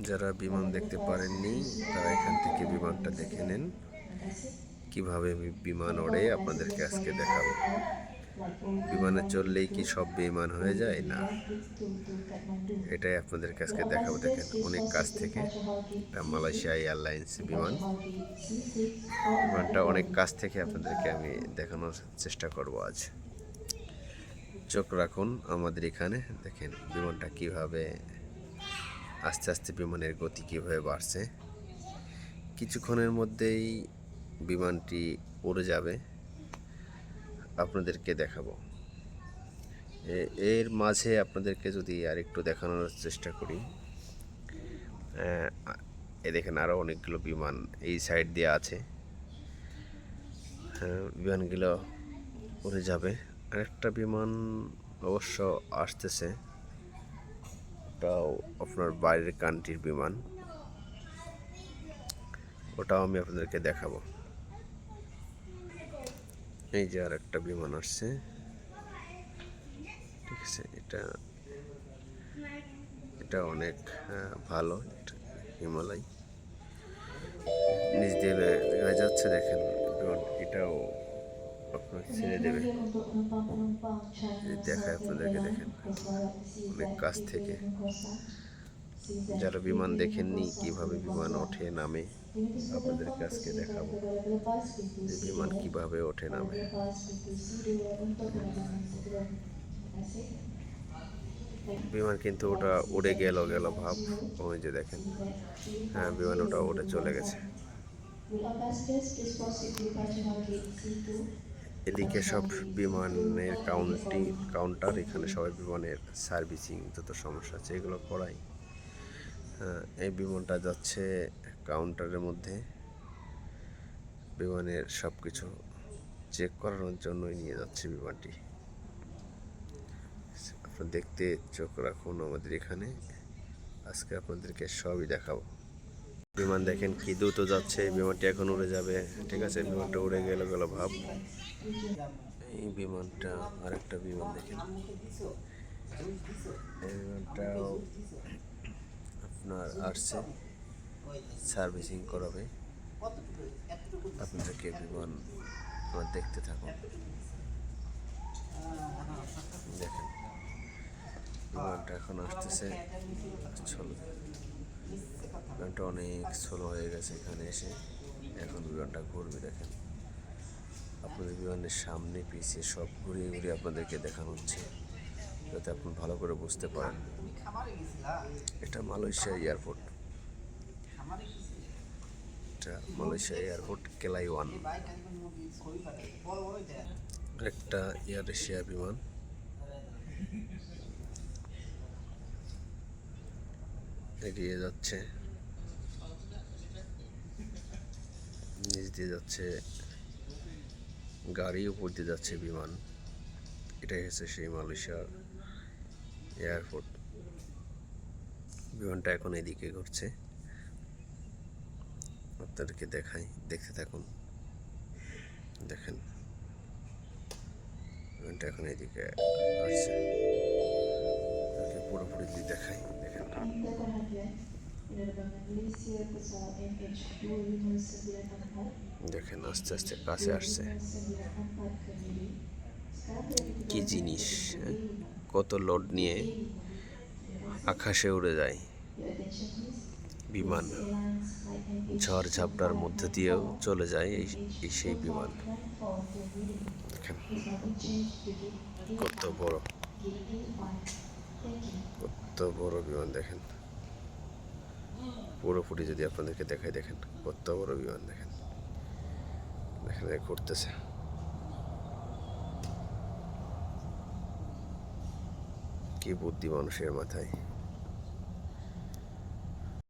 যারা বিমান দেখতে পারেননি, তারা এখান থেকে বিমানটা দেখে নেন। কীভাবে বিমান ওড়ে আপনাদেরকে আজকে দেখাবো। বিমানে চললেই কি সব বিমান হয়ে যায়? না। এটাই আপনাদেরকে আজকে দেখাবো। দেখেন, অনেক কাছ থেকে এটা মালয়েশিয়া এয়ারলাইন্স বিমান। বিমানটা অনেক কাছ থেকে আপনাদেরকে আমি দেখানোর চেষ্টা করব আজ। চোখ রাখুন আমাদের এখানে। দেখেন, বিমানটা কীভাবে আস্তে আস্তে বিমানের গতি কীভাবে বাড়ছে? কিছুক্ষণের মধ্যেই বিমানটি উড়ে যাবে। আপনাদেরকে দেখাবো। এর মাঝে আপনাদেরকে যদি আর একটু দেখানোর চেষ্টা করি। এ দেখেন আরও অনেকগুলো বিমান এই সাইড দিয়ে আছে। হ্যাঁ, বিমানগুলো উড়ে যাবে। আরেকটা বিমান অবশ্য আসতেছে। ওটাও আপনার বাইরের কান্ট্রির বিমান। ওটাও আমি আপনাদেরকে দেখাবো। এই যে আর একটা বিমান আসছে। ঠিক আছে, এটা এটা অনেক ভালো হিমালয়। নিচ দিয়ে যাচ্ছে দেখেন এটাও ছেড়ে দেবে। দেখায় আপনাদেরকে দেখেন। অনেক কাছ থেকে যারা বিমান দেখেননি, কীভাবে বিমান ওঠে, নামে আপনাদের আজকে দেখাবো। যে বিমান কীভাবে ওঠে, নামে। বিমান কিন্তু ওটা উড়ে গেল গেল ভাব। ওই যে দেখেন। হ্যাঁ বিমান ওটা উড়ে চলে গেছে। এদিকে সব বিমানের কাউন্টি কাউন্টার এখানে সবাই বিমানের সার্ভিসিং যত সমস্যা আছে এগুলো করাই। হ্যাঁ, এই বিমানটা যাচ্ছে কাউন্টারের মধ্যে। বিমানের সব কিছু চেক করানোর জন্যই নিয়ে যাচ্ছে বিমানটি। আপনারা দেখতে চোখ রাখুন আমাদের এখানে। আজকে আপনাদেরকে সবই দেখাবো। বিমান দেখেন কি দ্রুত যাচ্ছে বিমানটি এখন উড়ে যাবে। ঠিক আছে, বিমানটা উড়ে গেল গেল ভাব। এই বিমানটা আর একটা বিমান দেখেন। বিমানটাও আপনার আসছে, সার্ভিসিং করাবে। আপনাদেরকে বিমান দেখতে থাকুন। দেখেন, বিমানটা এখন আসতেছে। চলো বিমানটা অনেক স্লো হয়ে গেছে এখানে এসে। এখন বিমানটা ঘুরবে, দেখেন। আপনাদের বিমানের সামনে পিছিয়ে সব ঘুরিয়ে ঘুরিয়ে আপনাদেরকে দেখানো হচ্ছে, যাতে আপনি ভালো করে বুঝতে পারেন। এটা মালয়েশিয়া এয়ারপোর্ট। এটা মালয়েশিয়া এয়ারপোর্ট, কেলাই ওয়ান। একটা এয়ার এশিয়া বিমান। এগিয়ে যাচ্ছে। নিচ দিয়ে যাচ্ছে গাড়ি উপর দিয়ে যাচ্ছে বিমান। এটাই হচ্ছে সেই মালয়েশিয়ার এয়ারপোর্ট। বিমানটা এখন এদিকে ঘুরছে। আপনাদেরকে দেখাই দেখতে থাকুন। দেখেন। বিমানটা এখন এদিকে আসছে। পুরোপুরি যদি দেখাই দেখেন। Anda perhatian, pesawat MH259 দেখেন আস্তে আস্তে কাছে আসছে 294 ke Dili. Sekarang berada di কি জিনিস হ্যাঁ? কত লোড নিয়ে আকাশে উড়ে যায়. বিমান, ঝড় ঝাপটার মধ্যে দিয়েও চলে যায় এই সেই বিমান 94 to Dili. দেখেন, কত বড় gate A5. Thank you. কত বড় বিমান, দেখেন পুরোপুরি যদি আপনাদেরকে দেখাই, দেখেন, কত বড় বিমান, দেখেন দেখেন যায় ঘুরতেছে। কি বুদ্ধি মানুষের মাথায়।